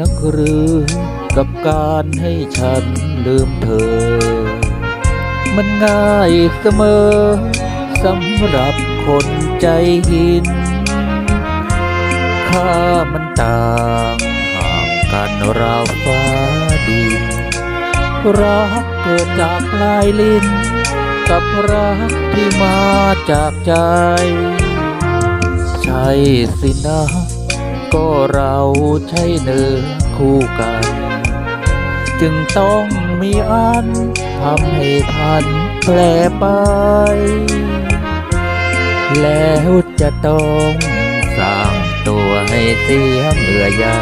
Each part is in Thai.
นักหรือกับการให้ฉันลืมเธอ มันง่ายเสมอสำหรับคนใจหิน ค่ามันต่างห่างกันราวฟ้าดิน รักเกิดจากลายลิ้น กับรักที่มาจากใจ ใช่สินะ ก็เราใช่เนื้อคู่กัน จึงต้องมีอันทำให้พันแปลไป แล้วจะต้องสร้างตัวให้เสียเหนื่อยใหญ่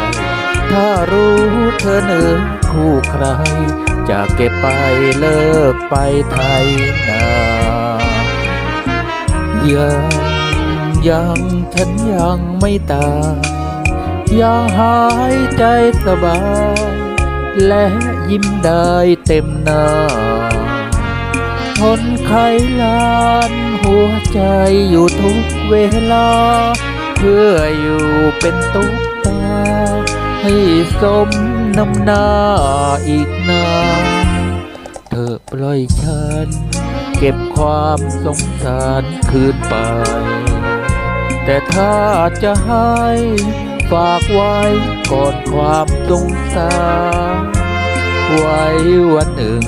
ถ้ารู้เธอเนื้อคู่ใคร จะเก็บไปเลิกไปไทยนายังยังฉันยังไม่ตาย ยังหายใจสบาย และยิ้มได้เต็มหน้าทนไขลานหัวใจอยู่ทุกเวลา เพื่ออยู่เป็นตุ๊กตา ให้สมน้ำหน้าอีกนานเธอปล่อยฉัน เก็บความสงสารคืนไป แต่ถ้าจะให้ ฝากไว้ก่อนความสงสารไว้วันหนึ่ง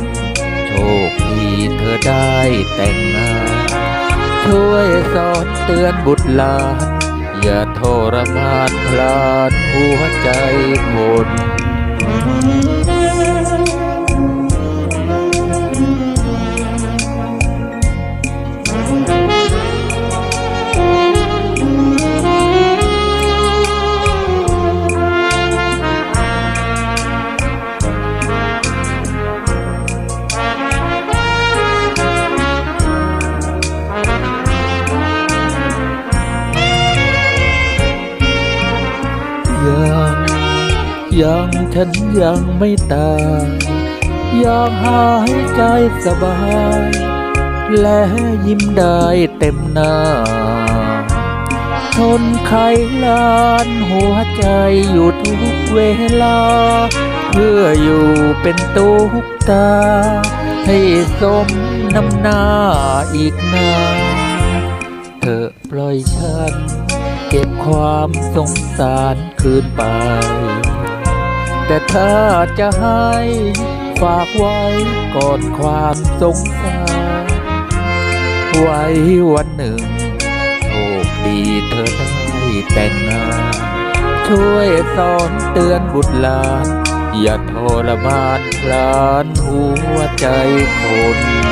โชคดีเธอได้แต่งงานช่วยสอนเตือนบุตรหลาน อย่าทรมานพลานหัวใจ ยังยังฉันยังไม่ตายยังหายใจสบาย และยิ้มได้เต็มหน้า ทนไขลานหัวใจอยู่ทุกเวลา เพื่ออยู่เป็นตุ๊กตา ให้สมน้ำหน้าอีกนานเธอปล่อยฉัน ก็บความสงสารคืนไป แต่ถ้าจะให้ฝากไว้ก่อนความสงสารไว้วันหนึ่งโชคดีเธอได้แต่งงานช่วยสอนเตือนบุตรหลาน อย่าทรมานพลานหัวใจคน